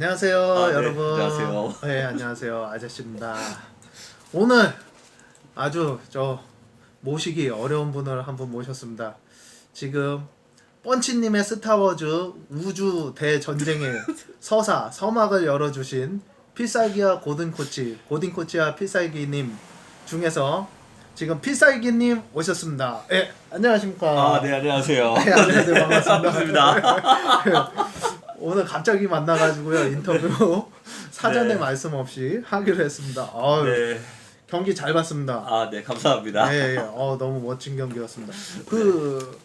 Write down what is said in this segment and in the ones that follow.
안녕하세요, 아, 네, 여러분. 안녕하세요. 네, 안녕하세요, 아저씨입니다. 오늘 아주 저 모시기 어려운 분을 한 분 모셨습니다. 지금 펀치님의 스타워즈 우주 대전쟁의 서사 서막을 열어주신 필살기와 고든 코치, 고든 코치와 필살기님 중에서 지금 필살기님 오셨습니다. 예, 안녕하십니까? 아, 네, 안녕하세요. 네, 안녕하세요. 반갑습니다. 반갑습니다. 오늘 갑자기 만나가지고요 인터뷰 사전에 네. 말씀 없이 하기로 했습니다. 어유, 네. 경기 잘 봤습니다. 아, 네, 감사합니다. 예, 예. 어 너무 멋진 경기였습니다. 그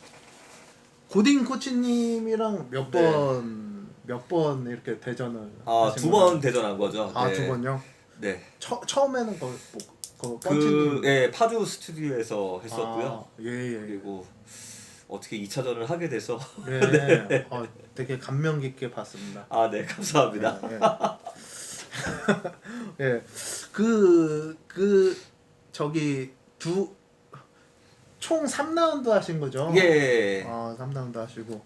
고딩 코치님이랑 몇 네. 번몇 번 이렇게 대전을 아, 두? 번 대전한 거죠. 아, 네. 두 번요? 네. 처, 처음에는 그, 그 그, 펀치님 예, 파주 스튜디오에서 했었고요. 아, 예, 예. 그리고 어떻게 2차전을 하게 돼서 예. 어, 되게 감명 깊게 봤습니다. 아, 네, 감사합니다. 예. 예. 그, 그, 저기, 두, 총 3라운드 하신 거죠? 예. 아, 3라운드 하시고.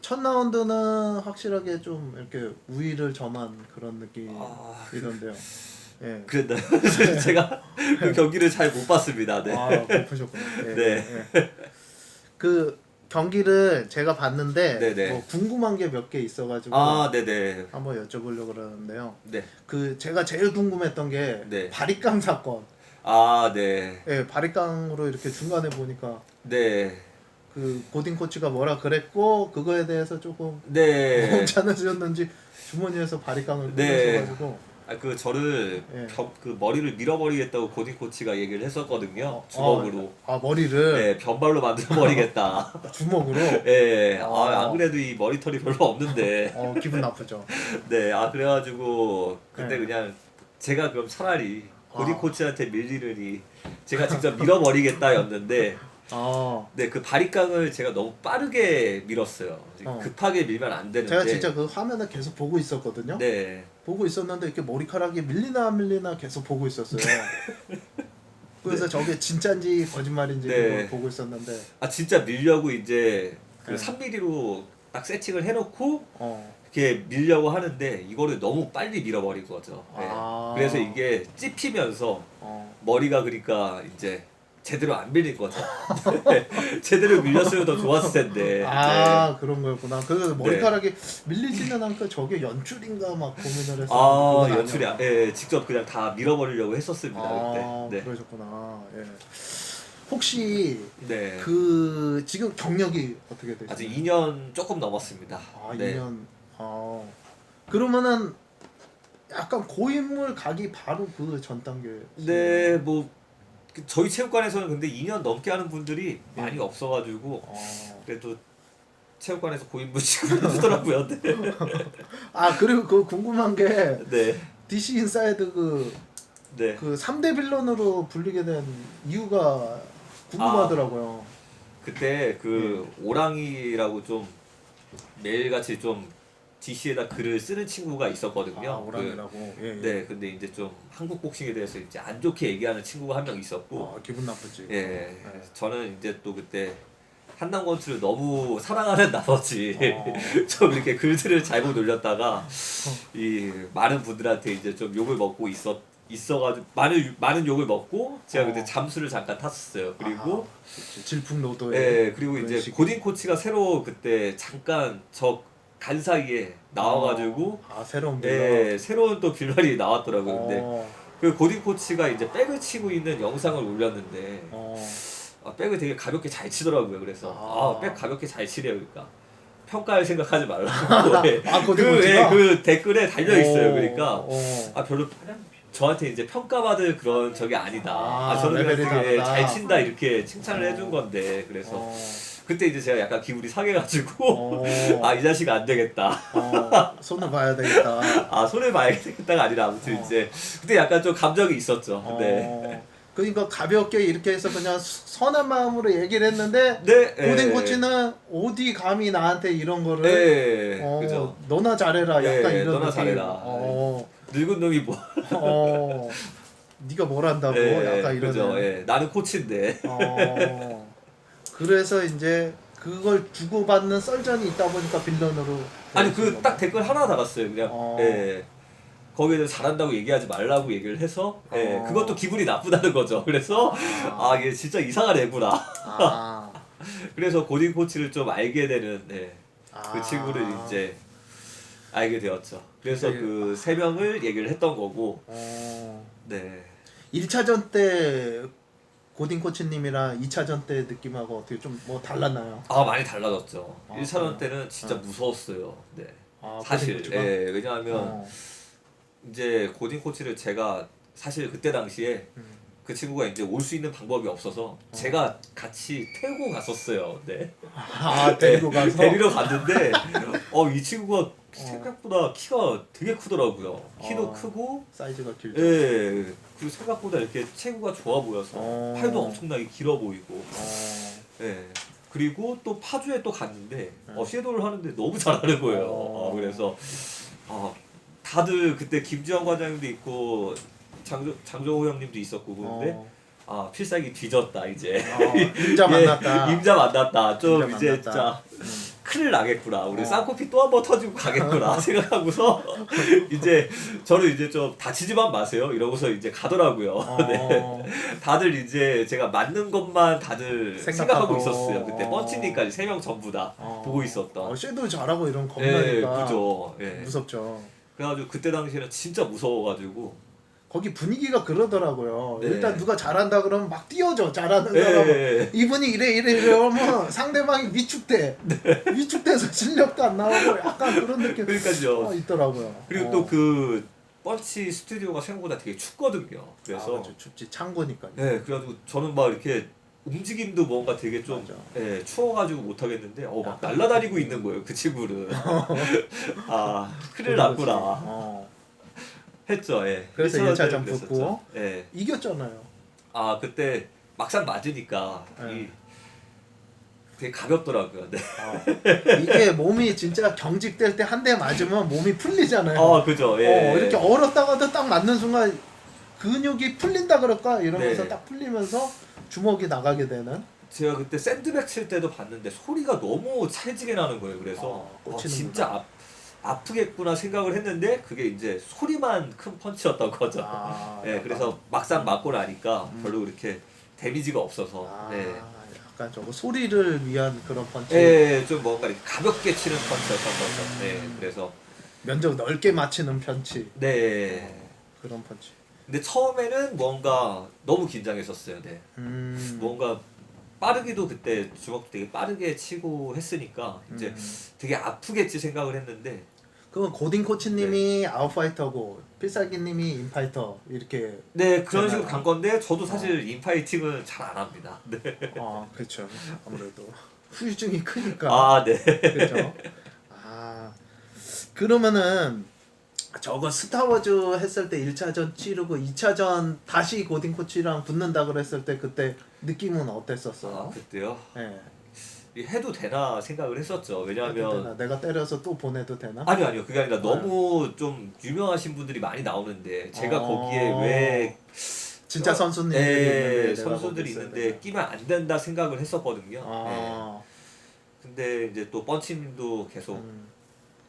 첫 라운드는 확실하게 좀 이렇게 우위를 점한 그런 아, 느낌이던데요. 예. 그랬나요? 제가 그 경기를 잘 못 봤습니다. 네. 아, 고프셨구나. 예, 네. 예. 그 경기를 제가 봤는데 네네. 뭐 궁금한 게 몇 개 있어가지고 아, 네, 네. 한번 여쭤보려고 그러는데요. 네. 그 제가 제일 궁금했던 게 네. 바리깡 사건. 아, 네. 예, 바리깡으로 이렇게 중간에 보니까 네. 그 고딩 코치가 뭐라 그랬고 그거에 대해서 조금 네. 괜찮으셨는지 주머니에서 바리깡을 네. 꺼내셔가지고 아, 그 저를 예. 겨- 그 머리를 밀어버리겠다고 고딩 코치가 얘기를 했었거든요. 주먹으로. 아, 아, 머리를 네, 변발로 만들어 버리겠다. 주먹으로 예, 어. 아, 안 그래도 이 머리털이 별로 없는데. 어 기분 나쁘죠. 네, 아 그래가지고 그때 네. 그냥 제가 그럼 차라리 고딩 아. 코치한테 밀리느니 제가 직접 밀어버리겠다였는데, 아 네, 그 바리깡을 제가 너무 빠르게 밀었어요. 어. 급하게 밀면 안 되는데. 제가 진짜 그 화면을 계속 보고 있었거든요. 네, 보고 있었는데 이렇게 머리카락이 밀리나 안 밀리나 계속 보고 있었어요. 그래서 저게 진짜인지 거짓말인지 네. 보고 있었는데 아 진짜 밀려고 이제 그 네. 3mm로 딱 세팅을 해놓고 어 이렇게 밀려고 하는데 이거를 너무 빨리 밀어버린 거죠. 네. 아. 그래서 이게 찝히면서 어. 머리가 그러니까 이제 제대로 안 밀린 거죠. 네. 제대로 밀렸으면 더 좋았을 텐데. 아 그런 거였구나. 그래서 머리카락이 밀리지는 않고 저게 연출인가 막 고민을 했었는데 아 연출이 안- 아니었구나. 예, 직접 그냥 다 밀어버리려고 했었습니다 아 그때. 네. 그러셨구나. 예. 혹시 네. 그 지금 경력이 어떻게 되세요? 아직 2년 조금 넘었습니다. 아 네. 2년. 아 그러면은 약간 고인물 가기 바로 그 전 단계. 네, 뭐그 저희 체육관에서는 근데 2년 넘게 하는 분들이 네. 많이 없어가지고 아, 그래도 체육관에서 고인물 지금 하더라고요. 네. 아 그리고 그 궁금한 게 네. DC 인사이드 그 네. 그 3대 빌런으로 불리게 된 이유가 궁금하더라고요. 그때 그 네. 오랑이라고 좀 매일같이 좀 DC에다 글을 쓰는 친구가 있었거든요. 아, 오랑이라고. 예, 그, 예. 네, 근데 이제 좀 한국 복싱에 대해서 이제 안 좋게 얘기하는 친구가 한 명 있었고, 아, 기분 나쁘지. 예, 네. 저는 이제 또 그때 한남 권투를 너무 사랑하는 나머지 어. 좀 이렇게 글들을 잘못 올렸다가 이 많은 분들한테 이제 좀 욕을 먹고 있었 있어가지고 많은 많은 욕을 먹고 제가 그때 어. 잠수를 잠깐 탔었어요. 그리고 아, 질풍노도에. 예 그리고 그런 이제 고딩 코치가 새로 그때 잠깐 저 간 사이에 나와가지고 아 새로운 빌런. 예 새로운 또 빌런이 나왔더라고요. 근데 어, 그 고딩 코치가 이제 백을 치고 있는 영상을 올렸는데 어. 아, 백을 되게 가볍게 잘 치더라고요. 그래서 아. 아, 백 가볍게 잘 치래요. 그러니까 평가할 생각하지 말라고. 예. 아, 고딩 그, 코치가? 예, 그 댓글에 달려 있어요. 어, 그러니까 어. 아 별로 저한테 이제 평가받을 그런 적이 아니다. 아, 아, 저는 레벨이 그냥 되게 다르다. 잘 친다 이렇게 칭찬을 어. 해준 건데 그래서 어. 그때 이제 제가 약간 기분이 상해가지고 어. 아이 자식 안 되겠다. 어, 손을 봐야 되겠다. 아 손을 봐야겠다가 아니라 아무튼 어. 이제 그때 약간 좀 감정이 있었죠. 어. 네. 그러니까 가볍게 이렇게 해서 그냥 수- 선한 마음으로 얘기를 했는데 네. 고딩 예. 코치는 어디 감히 나한테 이런 거를 네. 어, 그죠. 너나 잘해라 약간 예, 이런 너나 느낌. 잘해라. 어, 늙은 놈이 뭐. 어, 네가 뭘 한다고 예, 약간 이런. 그죠. 예. 나는 코치인데. 어, 그래서 이제 그걸 주고받는 썰전이 있다 보니까 빌런으로 아니 그 딱 댓글 하나 달았어요. 그냥 어. 예. 거기에서 잘한다고 얘기하지 말라고 얘기를 해서 예, 어. 그것도 기분이 나쁘다는 거죠. 그래서 아 이게 진짜 이상한 애구나. 아, 그래서 고딩 코치를 좀 알게 되는 예, 아. 그 친구를 이제 알게 되었죠. 그래서 되게- 그 세 명을 얘기를 했던 거고 어, 네. 1차전 때 고딩 코치님이랑 2차전 때 느낌하고 어떻게 좀 뭐 달랐나요? 아 많이 달라졌죠. 아, 1차전 그래요? 때는 진짜 어. 무서웠어요. 네. 아, 사실 고딩? 예, 왜냐하면 어, 이제 고딩 코치를 제가 사실 그때 당시에 음. 그 친구가 이제 올 수 있는 방법이 없어서 제가 같이 태우고 갔었어요. 네. 아 데리고 네, 가서 데리러 갔는데 어 이 친구가 생각보다 키가 되게 크더라고요. 키도 어. 크고 사이즈가 길죠. 예. 그리고 생각보다 이렇게 체구가 좋아 보여서 어. 팔도 엄청나게 길어 보이고 어, 예. 그리고 또 파주에 또 갔는데 음. 어 섀도우를 하는데 너무 잘하는 거예요. 어. 어, 그래서 어, 다들 그때 김지영 과장님도 있고 장조, 장정호 형님도 있었고 그런데 어, 아 필살기 뒤졌다 이제 어, 임자 만났다. 예, 임자 만났다 좀 임자 이제 만났다. 진짜 음. 큰일 나겠구나 우리 어. 쌍코피 또 한 번 터지고 가겠구나 생각하고서 이제 저를 이제 좀 다치지만 마세요 이러고서 이제 가더라고요 네. 어, 다들 이제 제가 맞는 것만 다들 생각하고. 생각하고, 있었어요 그때 어. 펀치니까지 세 명 전부 다 어. 보고 있었던 어, 섀도우 잘하고 이런 예 겁나니까 그죠 예 무섭죠. 그래가지고 그때 당시에는 진짜 무서워가지고 거기 분위기가 그러더라고요. 네. 일단 누가 잘한다 그러면 막 뛰어져 잘하는 예, 사람. 예, 이분이 이래 이래 이러면 상대방이 위축돼. 네. 위축돼서 실력도 안 나오고 약간 그런 느낌 그러니까요 어, 있더라고요. 그리고 어. 또그 펀치 스튜디오가 생각보다 되게 춥거든요. 아, 그래서 맞아. 춥지 창고니까요. 네, 그래가지고 저는 막 이렇게 움직임도 뭔가 되게 좀. 예, 추워가지고 못 하겠는데 어 막 날라다니고 있는 거예요 그 친구는. 아 큰일 났구나. 어. 했죠. 예. 그래서 1차전 일차전 때는 그랬었죠. 붙고. 예. 이겼잖아요. 아 그때 막상 맞으니까 네. 이 되게 가볍더라고요. 네. 어. 이게 몸이 진짜 경직될 때 한 대 맞으면 몸이 풀리잖아요. 아 그죠. 예. 어, 이렇게 얼었다가도 딱 맞는 순간 근육이 풀린다 그럴까 이러면서 네. 딱 풀리면서 주먹이 나가게 되는. 제가 그때 샌드백 칠 때도 봤는데 소리가 너무 찰지게 나는 거예요. 그래서 어, 어, 꽂히는구나. 진짜 아, 아프겠구나 생각을 했는데 그게 이제 소리만 큰 펀치였던 거죠. 아, 네, 약간. 그래서 막상 맞고 나니까 음. 별로 그렇게 데미지가 없어서 아, 네. 약간 저거 소리를 위한 그런 펀치. 네, 좀 뭔가 이렇게 가볍게 치는 펀치였던 거죠. 네, 음. 그래서 면적 넓게 맞히는 펀치. 네. 그런 펀치. 근데 처음에는 뭔가 너무 긴장했었어요. 네. 음. 뭔가 빠르기도 그때 주먹도 되게 빠르게 치고 했으니까 이제 음. 되게 아프겠지 생각을 했는데 그건 고딩 코치님이 네. 아웃파이터고 필살기님이 인파이터 이렇게. 네 그런 식으로. 간 건데 저도 어. 사실 인파이팅은 잘 안 합니다. 네. 아 그렇죠. 아무래도 후유증이 크니까. 아 네. 그렇죠. 아 그러면은 저거 스타워즈 했을 때 1차전 치르고 2차전 다시 고딩 코치랑 붙는다 그랬을 때 그때 느낌은 아 어땠었어요? 그때요. 예. 이 해도 되나 생각을 했었죠. 왜냐하면? 내가 때려서 또 보내도 되나? 아니요 아니요 그게 아니라 너무 좀 유명하신 분들이 많이 나오는데 제가 어. 거기에 왜 진짜 있는데 예, 내가 선수들이 있는데? 끼면 안 된다 생각을 했었거든요. 예. 아, 근데 이제 또 펀치님도 계속 음,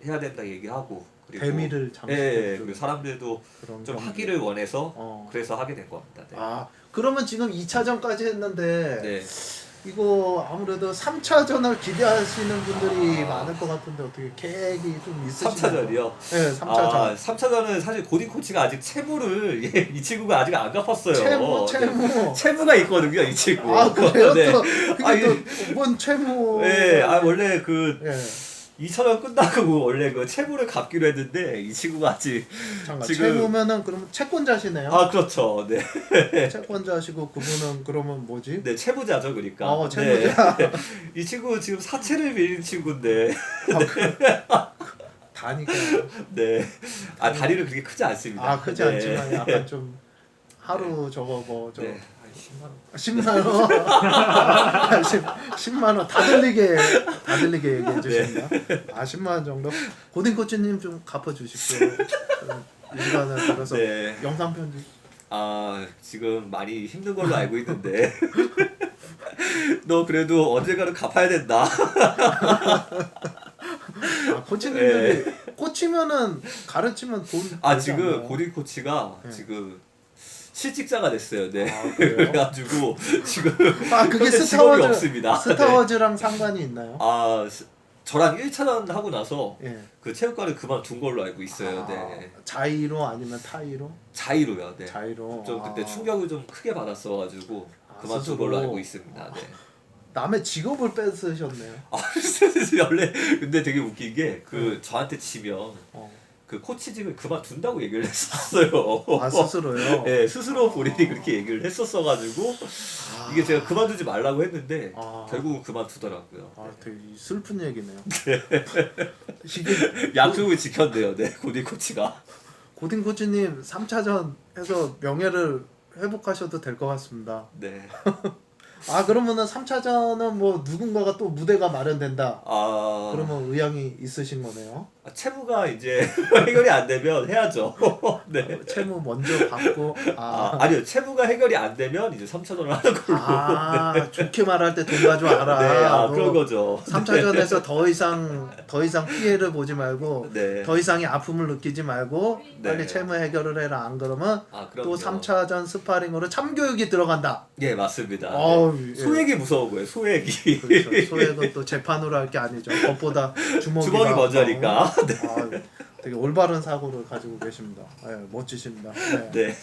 해야 된다 얘기하고 그리고 대미를 예, 잠시 그리고 사람들도 그런 좀 경기. 하기를 원해서 어. 그래서 하게 된 겁니다. 네. 아 그러면 지금 2차전까지 했는데 네. 이거 아무래도 3차전을 기대하시는 분들이 아. 많을 것 같은데 어떻게 계획이 좀 있으신가요? 3차전이요. 네, 3차전. 아, 3차전은 사실 고딩 코치가 아직 채무를 예, 이 친구가 아직 안 갚았어요. 채무, 네. 채무. 채무 가 있거든요, 이 친구. 아 그래요? 네. 또 그게 아니, 또뭔 채무? 네, 아 원래 그 예, 2차전 끝나고 원래 그 채무를 갚기로 했는데 이 친구가 아직 잠깐 지금- 채무면은 그러면 채권자시네요. 아 그렇죠, 네, 채권자시고 그분은 그러면 뭐지? 네 채무자죠, 그러니까. 어, 채무자. 네. 이 친구 지금 사채를 빌린 친구인데, 아, 그, 다니까. 네, 아 다리는 그렇게 크지 않습니다. 아 크지 네. 않지만 약간 좀 하루 저거 뭐저 네, 한 10만 원. 10만 원. 10, 10만 원. 다 들리게 다 들리게 얘기해 주신다. 아 10만 원 정도. 고딩 코치님 좀 갚아 주십시오. 이 시간을 들어서 네. 영상 편집. 아 지금 많이 힘든 걸로 알고 있는데 너 그래도 언젠가는 갚아야 된다. 아, 코치님들이 코치면은 가르치면 돈. 예. 아 지금 않나요? 고딩 코치가 네. 지금 실직자가 됐어요. 네. 아? 그래가지고 지금 아 그게 직업이 스타워즈 없습니다. 스타워즈랑 상관이 있나요? 아 스- 저랑 1차전 하고 나서 예. 그 체육관을 그만둔 걸로 알고 있어요. 아, 네. 자의로 아니면 타의로? 자의로요. 네. 자의로. 좀 그때 아. 충격을 좀 크게 받았어가지고 아, 그만둔 스스로? 걸로 알고 있습니다. 네. 남의 직업을 뺏으셨네요. 아, 원래 근데 되게 웃긴 게 그 저한테 치면 어. 그 코치직을 그만둔다고 얘기를 했었어요. 아 스스로요. 네, 스스로 본인이 그렇게 얘기를 했었어가지고 아. 이게 제가 그만두지 말라고 했는데 아. 결국은 그만두더라고요. 아 되게 슬픈 얘기네요. 네. 이게 약속을 지켰네요. 네, 고딩 코치가. 고딩 코치님 3차전 해서 명예를 회복하셔도 될 것 같습니다. 네. 아 그러면은 3차전은 뭐 누군가가 또 무대가 마련된다. 아, 그러면 의향이 있으신 거네요. 아, 채무가 이제 해결이 안 되면 해야죠. 네. 채무 먼저 받고 아, 아, 아니요. 채무가 해결이 안 되면 이제 3차전을 하는 걸로. 아 좋게 말할 때 돈 가져 와라. 네, 아, 뭐 그런 거죠. 3차전에서 더 이상 더 이상 피해를 보지 말고 네. 더 이상의 아픔을 느끼지 말고 네. 빨리 채무 해결을 해라. 안 그러면 아, 또 그럼요. 3차전 스파링으로 참교육이 들어간다. 예, 맞습니다. 어우, 네. 예. 소액이 무서운 거예요. 소액이. 그렇죠. 소액은 또 재판으로 할 게 아니죠. 주먹이 주먹이 먼저니까. 네. 아, 되게 올바른 사고를 가지고 계십니다. 예, 멋지십니다. 네. 네.